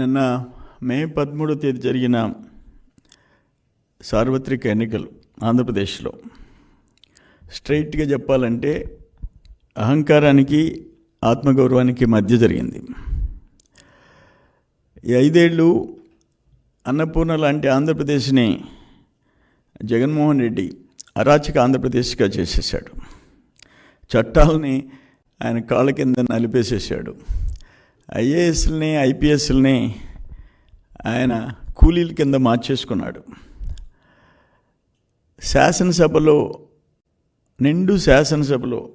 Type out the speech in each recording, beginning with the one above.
నిన్న మే పదమూడో తేదీ జరిగిన సార్వత్రిక ఎన్నికలు ఆంధ్రప్రదేశ్లో. స్ట్రైట్గా చెప్పాలంటే అహంకారానికి ఆత్మగౌరవానికి మధ్య జరిగింది. ఈ ఐదేళ్ళు అన్నపూర్ణ లాంటి ఆంధ్రప్రదేశ్ని జగన్మోహన్ రెడ్డి అరాచక ఆంధ్రప్రదేశ్గా చేసేసాడు చట్టాలని ఆయన కాళ్ళ కింద నలిపేసేసాడు ఐఏఎస్ని ఐపీఎస్ని ఆయన కూలీల కింద మార్చేసుకున్నాడు. శాసనసభలో నిండు శాసనసభలో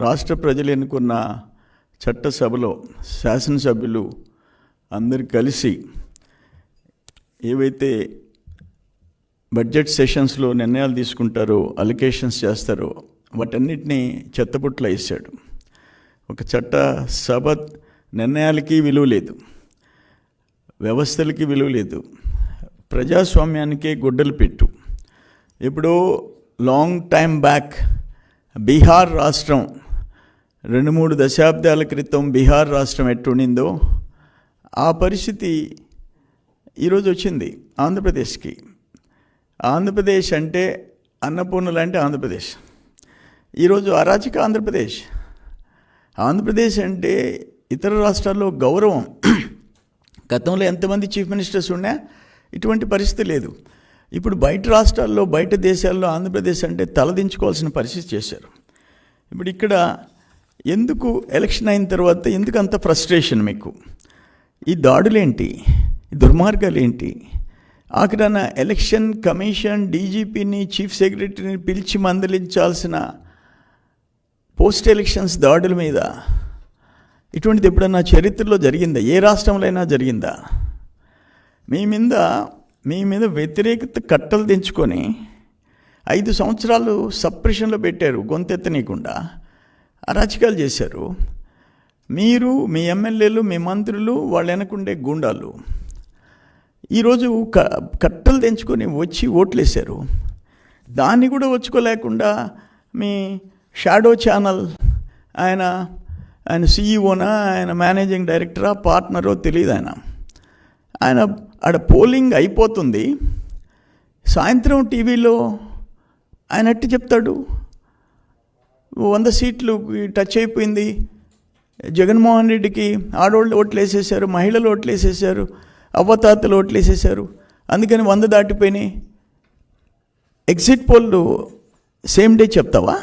రాష్ట్ర ప్రజలు ఎన్నుకున్న చట్టసభలో శాసనసభ్యులు అందరు కలిసి ఏవైతే బడ్జెట్ సెషన్స్లో నిర్ణయాలు తీసుకుంటారో అలికేషన్స్ చేస్తారో వాటన్నిటినీ చెత్తపుట్ల వేసాడు. ఒక చట్ట సభ నిర్ణయాలకి విలువ లేదు వ్యవస్థలకి విలువ లేదు ప్రజాస్వామ్యానికే గుడ్డలు పెట్టు. ఇప్పుడు లాంగ్ టైం బ్యాక్ బీహార్ రాష్ట్రం రెండు మూడు దశాబ్దాల క్రితం బీహార్ రాష్ట్రం ఎట్టుండిందో ఆ పరిస్థితి ఈరోజు వచ్చింది ఆంధ్రప్రదేశ్కి. ఆంధ్రప్రదేశ్ అంటే అన్నపూర్ణ లాంటి ఆంధ్రప్రదేశ్. ఈరోజు అరాచక ఆంధ్రప్రదేశ్. ఆంధ్రప్రదేశ్ అంటే ఇతర రాష్ట్రాల్లో గౌరవం. గతంలో ఎంతమంది చీఫ్ మినిస్టర్స్ ఉన్నా ఇటువంటి పరిస్థితి లేదు. ఇప్పుడు బయట రాష్ట్రాల్లో బయట దేశాల్లో ఆంధ్రప్రదేశ్ అంటే తలదించుకోవాల్సిన పరిస్థితి చేశారు. ఇప్పుడు ఇక్కడ ఎందుకు ఎలక్షన్ అయిన తర్వాత ఎందుకు అంత ఫ్రస్ట్రేషన్ మీకు? ఈ దాడులేంటి? దుర్మార్గాలు ఏంటి ఆఖరన ఎలక్షన్ కమిషన్ డీజీపీని చీఫ్ సెక్రటరీని పిలిచి మందలించాల్సిన పోస్ట్ ఎలక్షన్స్ దాడుల మీద ఇటువంటిది ఎప్పుడన్నా చరిత్రలో జరిగిందా? ఏ రాష్ట్రంలో అయినా జరిగిందా? మీ మీద మీ మీద వ్యతిరేకత కట్టలు తెంచుకొని ఐదు సంవత్సరాలు సప్రెషన్లో పెట్టారు గొంతెత్తనీయకుండా. అరాచకాలు చేశారు. మీరు మీ ఎమ్మెల్యేలు మీ మంత్రులు వాళ్ళు వెనకుండే గుండాలు. ఈరోజు క కట్టలు తెంచుకొని వచ్చి ఓట్లేశారు. దాన్ని కూడా వచ్చుకోలేకుండా మీ షాడో ఛానల్ ఆయన ఆయన సీఈఓనా ఆయన మేనేజింగ్ డైరెక్టరా పార్ట్నరో తెలియదు ఆయన. ఆయన ఆడ పోలింగ్ అయిపోతుంది. సాయంత్రం టీవీలో ఆయన ఎట్టు చెప్తాడు? వంద సీట్లు టచ్ అయిపోయింది. జగన్మోహన్ రెడ్డికి ఆడవాళ్ళు ఓట్లు వేసేసారు మహిళలు ఓట్లు వేసేసారు అవ్వతాతలు ఓట్లు వేసేసారు అందుకని వంద దాటిపోయినాయి. ఎగ్జిట్ పోల్ సేమ్ డే చెప్తావా?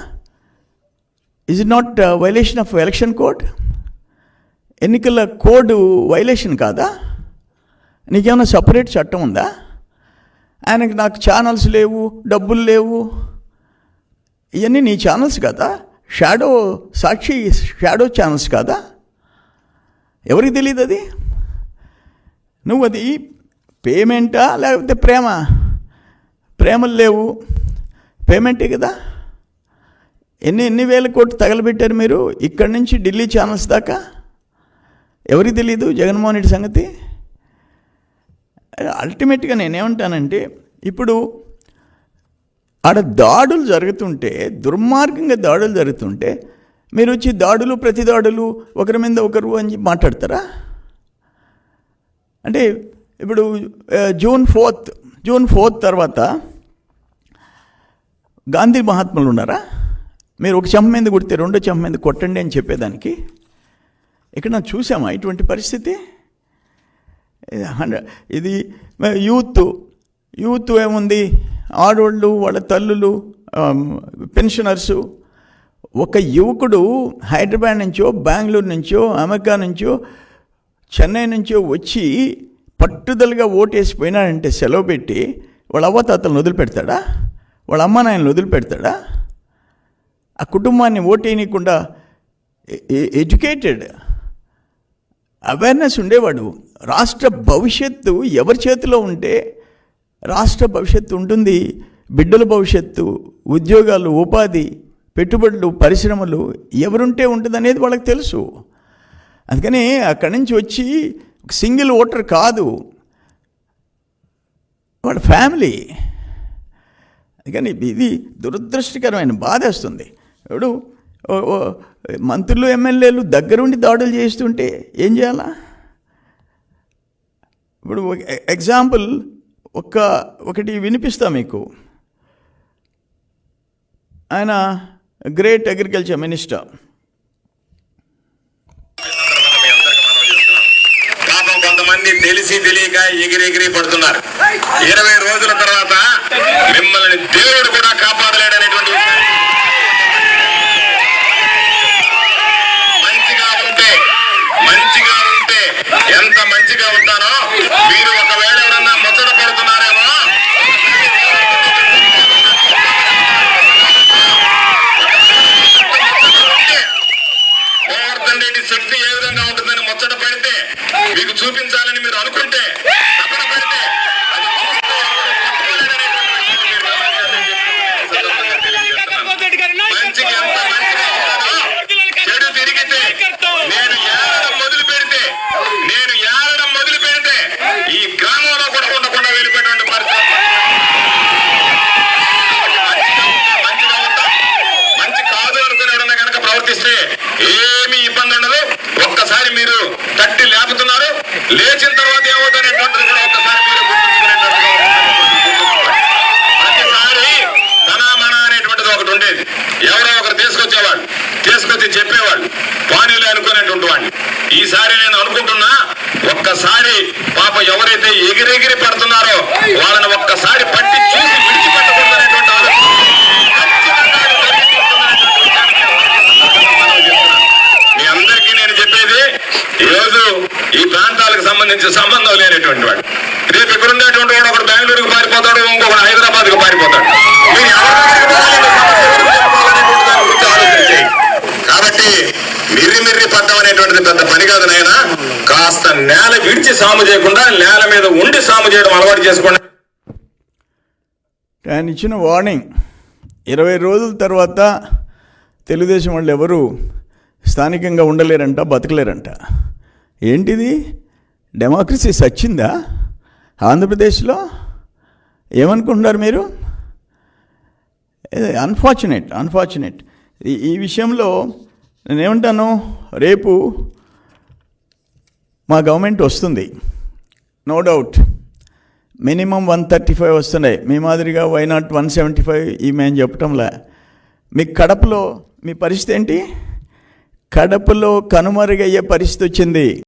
Is not violation of election code ఎన్నికల కోడ్ వైలేషన్ కాదా? నీకేమైనా సపరేట్ చట్టం ఉందా? ఆయనకి నాకు ఛానల్స్ లేవు డబ్బులు లేవు. ఇవన్నీ నీ ఛానల్స్ కదా? షాడో సాక్షి షాడో ఛానల్స్ కాదా? ఎవరికి తెలియదు అది? నువ్వు అది పేమెంటా లేకపోతే ప్రేమ? ప్రేమలు లేవు. పేమెంటే కదా? ఎన్ని ఎన్ని వేల కోట్లు తగలబెట్టారు మీరు? ఇక్కడి నుంచి ఢిల్లీ ఛానల్స్ దాకా? ఎవరికి తెలియదు జగన్మోహన్ రెడ్డి సంగతి? అల్టిమేట్గా నేనేమంటానంటే ఇప్పుడు ఆడ దాడులు జరుగుతుంటే దుర్మార్గంగా దాడులు జరుగుతుంటే మీరు వచ్చి దాడులు ప్రతి దాడులు ఒకరి మీద ఒకరు అని చెప్పి మాట్లాడతారా? అంటే ఇప్పుడు జూన్ ఫోర్త్ జూన్ ఫోర్త్ తర్వాత గాంధీ మహాత్ములు ఉన్నారా? మీరు ఒక చెంప మీద కొడితే రెండో చెంప మీద కొట్టండి అని చెప్పేదానికి. ఇక్కడ నాకు చూసామా ఇటువంటి పరిస్థితి? ఇది హండ్రెడ్ ఇది యూత్ యూత్ ఏముంది? ఆడోళ్ళు వాళ్ళ తల్లులు పెన్షనర్సు. ఒక యువకుడు హైదరాబాద్ నుంచో బెంగళూరు నుంచో అమెరికా నుంచో చెన్నై నుంచో వచ్చి పట్టుదలగా ఓటేసిపోయినాడంటే సెలవు పెట్టి వాళ్ళ అవ్వ తాతలను వదిలిపెడతాడా? వాళ్ళ అమ్మ నాయనలు వదిలిపెడతాడా? ఆ కుటుంబాన్ని ఓటేయనీయకుండా ఎడ్యుకేటెడ్ అవేర్నెస్ ఉండేవాడు. రాష్ట్ర భవిష్యత్తు ఎవరి చేతిలో ఉంటే రాష్ట్ర భవిష్యత్తు ఉంటుంది. బిడ్డల భవిష్యత్తు ఉద్యోగాలు ఉపాధి పెట్టుబడులు పరిశ్రమలు ఎవరుంటే ఉంటుంది అనేది వాళ్ళకి తెలుసు. అందుకని అక్కడి నుంచి వచ్చి ఒక సింగిల్ ఓటర్ కాదు. వాళ్ళ ఫ్యామిలీ. అందుకని ఇది దురదృష్టకరమైన బాధేస్తుంది. ఇప్పుడు ఓ- ఓ మంత్రులు ఎమ్మెల్యేలు దగ్గరుండి దాడులు చేస్తుంటే ఏం చేయాలా? ఇప్పుడు ఎగ్జాంపుల్ ఒక ఒకటి వినిపిస్తా మీకు. ఆయన గ్రేట్ అగ్రికల్చర్ మినిస్టర్. పాపం కొంతమంది తెలిసి తెలియక ఎగిరి ఎగిరి పడుతున్నారు. ఇరవై రోజుల తర్వాత మిమ్మల్ని దేవుడు కూడా కాపాడలేడనేటువంటి విషయాన్ని మంచిగా ఉంటే మంచిగా ఉంటే ఎంత మంచిగా ఉంటారో? మీరు ఒకవేళ ఎవరన్నా ముచ్చట పడుతున్నారేమో? గోవర్ధన్ రెడ్డి శక్తి ఏ విధంగా ఉంటుందని ముచ్చట పెడితే మీకు చూపించాలని మీరు అనుకుంటే తపన పెడితే అది చూస్తే ఎవరు పట్టుకోలేరనేటువంటి విషయాన్ని నేను మంచిగా ఎంత మంచిగా ఉంటానో చెడు తిరిగితే నేను ఏడడం మొదలు పెడితే నేను ఏడడం మొదలు పెడితే ఈ గ్రామంలో కూడా ఉండకుండా వెళ్ళిపోయినటువంటి పరిస్థితి మంచిగా ఉంటాం మంచి కాదు అనుకుని ఎవరన్నా కనుక ప్రవర్తిస్తే ఏమీ ఇబ్బంది ఉండదు ఒక్కసారి మీరు తట్టి లేచిన తర్వాత ఏమవుతారనేటువంటిది కూడా ఒకసారి మీరు ప్రతిసారి తన మన అనేటువంటిది ఒకటి ఉండేది. ఎవరో ఒకరు తీసుకొచ్చేవాళ్ళు తీసుకొచ్చి చెప్పేవాళ్ళు పానీలు అనుకునేటువంటి వాడిని ఈసారి నేను అనుకుంటున్నా ఒక్కసారి పాప ఎవరైతే ఎగిరెగిరి పడుతున్నారో వాళ్ళని ఒక్కసారి సంబంధించి సంబంధం లేనటువంటి వాడు. రేపు ఇక్కడ ఉండేటువంటి వాడు ఒకడు బెంగళూరుకు పారిపోతాడు ఇంకొకడు హైదరాబాద్కు పారిపోతాడు. మీరు కాబట్టి మిర్రి మిర్రి పడ్డం అనేటువంటిది పెద్ద పని కాదు నాయన. కాస్త నేల విడిచి సాము చేయకుండా నేల మీద ఉండి సాము చేయడం అలవాటు చేసుకోండి. ఆయన ఇచ్చిన వార్నింగ్ ఇరవై రోజుల తర్వాత తెలుగుదేశం వాళ్ళు ఎవరు స్థానికంగా ఉండలేరంట బతకలేరంట. ఏంటిది? డెమోక్రసీ సచ్చిందా? ఆంధ్రప్రదేశ్లో ఏమనుకుంటున్నారు మీరు? అన్ఫార్చునేట్ అన్ఫార్చునేట్ ఈ ఈ విషయంలో నేనేమంటాను రేపు మా గవర్నమెంట్ వస్తుంది. No doubt minimum one thirty five వస్తున్నాయి. మీ మాదిరిగా why not one seventy five ఈ మేము చెప్పటంలా. మీ కడపలో మీ పరిస్థితి ఏంటి? కడపలో కనుమరుగయ్యే పరిస్థితి వచ్చింది.